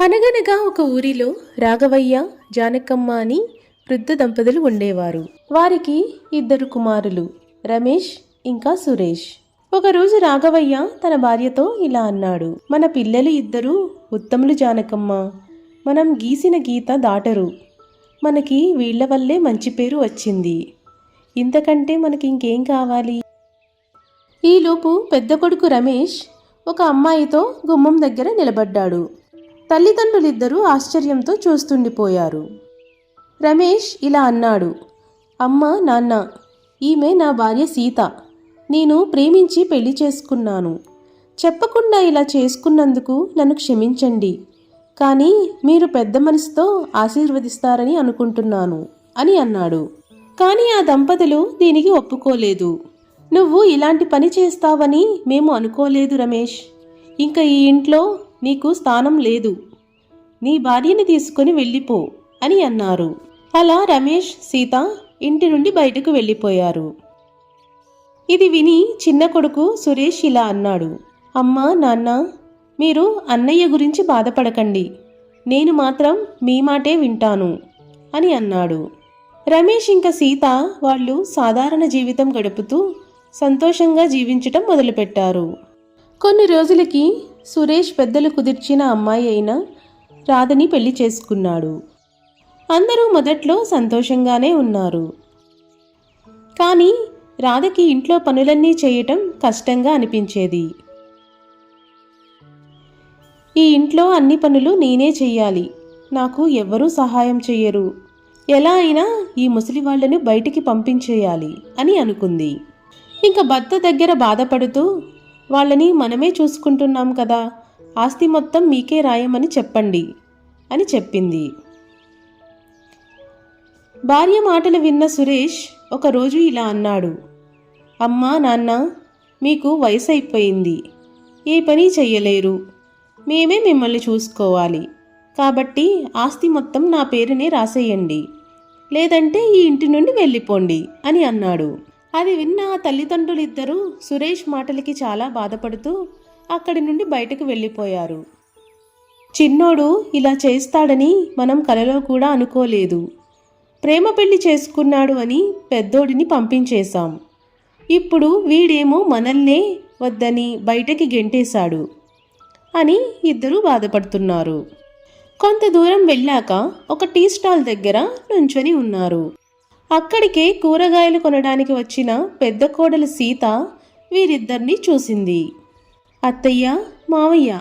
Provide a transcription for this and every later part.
అనగనగా ఒక ఊరిలో రాఘవయ్య జానకమ్మ అని వృద్ధ దంపతులు ఉండేవారు. వారికి ఇద్దరు కుమారులు రమేష్ ఇంకా సురేష్. ఒకరోజు రాఘవయ్య తన భార్యతో ఇలా అన్నాడు. మన పిల్లలు ఇద్దరు ఉత్తములు జానకమ్మ. మనం గీసిన గీత దాటరు. మనకి వీళ్ళ వల్లే మంచి పేరు వచ్చింది. ఇంతకంటే మనకి ఇంకేం కావాలి ఈలోపు పెద్ద కొడుకు రమేష్ ఒక అమ్మాయితో గుమ్మం దగ్గర నిలబడ్డాడు. తల్లిదండ్రులిద్దరూ ఆశ్చర్యంతో చూస్తుండిపోయారు. రమేష్ ఇలా అన్నాడు అమ్మ నాన్న ఈమె నా భార్య సీత. నేను ప్రేమించి పెళ్ళి చేసుకున్నాను. చెప్పకుండా ఇలా చేసుకున్నందుకు నన్ను క్షమించండి. కానీ మీరు పెద్ద మనసుతో ఆశీర్వదిస్తారని అనుకుంటున్నాను అని అన్నాడు. కానీ ఆ దంపతులు దీనికి ఒప్పుకోలేదు. నువ్వు ఇలాంటి పని చేస్తావని మేము అనుకోలేదు రమేష్. ఇంకా ఈ ఇంట్లో నీకు స్థానం లేదు. నీ భార్యని తీసుకుని వెళ్ళిపో అని అన్నారు. అలా రమేష్ సీత ఇంటి నుండి బయటకు వెళ్ళిపోయారు. ఇది విని చిన్న కొడుకు సురేష్ ఇలా అన్నాడు. అమ్మా నాన్న మీరు అన్నయ్య గురించి బాధపడకండి. నేను మాత్రం మీ మాటే వింటాను అని అన్నాడు. రమేష్ ఇంకా సీత వాళ్ళు సాధారణ జీవితం గడుపుతూ సంతోషంగా జీవించటం మొదలుపెట్టారు. కొన్ని రోజులకి సురేష్ పెద్దలు కుదిర్చిన అమ్మాయి అయిన రాధని పెళ్ళి చేసుకున్నాడు. అందరూ మొదట్లో సంతోషంగానే ఉన్నారు. కానీ రాధకి ఇంట్లో పనులన్నీ చేయటం కష్టంగా అనిపించేది. ఈ ఇంట్లో అన్ని పనులు నేనే చెయ్యాలి. నాకు ఎవ్వరూ సహాయం చెయ్యరు. ఎలా అయినా ఈ ముసలి వాళ్ళను బయటికి పంపించేయాలి అని అనుకుంది. ఇంకా భర్త దగ్గర బాధపడుతూ వాళ్ళని మనమే చూసుకుంటున్నాం కదా ఆస్తి మొత్తం మీకే రాయమని చెప్పండి అని చెప్పింది. భార్య మాటలు విన్న సురేష్ ఒకరోజు ఇలా అన్నాడు. అమ్మా నాన్న మీకు వయసు అయిపోయింది ఏ పని చెయ్యలేరు. మేమే మిమ్మల్ని చూసుకోవాలి. కాబట్టి ఆస్తి మొత్తం నా పేరునే రాసేయండి. లేదంటే ఈ ఇంటి నుండి వెళ్ళిపోండి అని అన్నాడు. అది విన్న తల్లిదండ్రులిద్దరూ సురేష్ మాటలకి చాలా బాధపడుతూ అక్కడి నుండి బయటకు వెళ్ళిపోయారు. చిన్నోడు ఇలా చేస్తాడని మనం కలలో కూడా అనుకోలేదు. ప్రేమ పెళ్ళి చేసుకున్నాడు అని పెద్దోడిని పంపించేశాం. ఇప్పుడు వీడేమో మనల్నే వద్దని బయటకి గెంటేశాడు అని ఇద్దరూ బాధపడుతున్నారు. కొంత దూరం వెళ్ళాక ఒక టీ స్టాల్ దగ్గర నుంచొని ఉన్నారు. అక్కడికే కూరగాయలు కొనడానికి వచ్చిన పెద్ద కోడలు సీత వీరిద్దరిని చూసింది. అత్తయ్య మావయ్య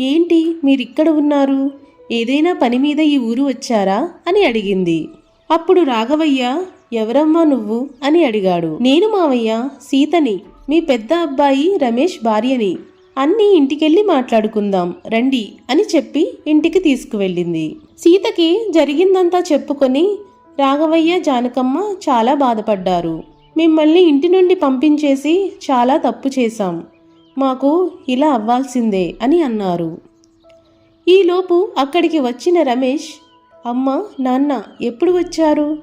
ఏంటి మీరిక్కడ ఉన్నారు? ఏదైనా పని మీద ఈ ఊరు వచ్చారా? అని అడిగింది. అప్పుడు రాఘవయ్య ఎవరమ్మా నువ్వు? అని అడిగాడు. నేను మావయ్య సీతని మీ పెద్ద అబ్బాయి రమేష్ భార్యని. అన్నీ ఇంటికెళ్ళి మాట్లాడుకుందాం రండి అని చెప్పి ఇంటికి తీసుకువెళ్ళింది. సీతకి జరిగిందంతా చెప్పుకొని రాఘవయ్య జానకమ్మ చాలా బాధపడ్డారు. మిమ్మల్ని ఇంటి నుండి పంపించేసి చాలా తప్పు చేశాం. మాకు ఇలా అవ్వాల్సిందే అని అన్నారు. ఈలోపు అక్కడికి వచ్చిన రమేష్ అమ్మ నాన్న ఎప్పుడు వచ్చారు?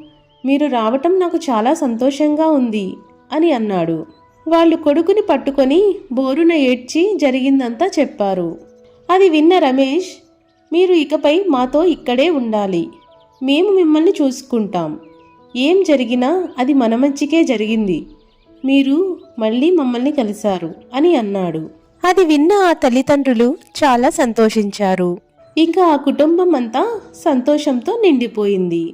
మీరు రావటం నాకు చాలా సంతోషంగా ఉంది అని అన్నాడు. వాళ్ళు కొడుకుని పట్టుకొని బోరున ఏడ్చి జరిగిందంతా చెప్పారు. అది విన్న రమేష్ మీరు ఇకపై మాతో ఇక్కడే ఉండాలి. మేము మిమ్మల్ని చూసుకుంటాం. ఏం జరిగినా అది మన మంచికే జరిగింది. మీరు మళ్ళీ మమ్మల్ని కలిశారు అని అన్నాడు. అది విన్న ఆ తల్లిదండ్రులు చాలా సంతోషించారు. ఇంకా ఆ కుటుంబం అంతా సంతోషంతో నిండిపోయింది.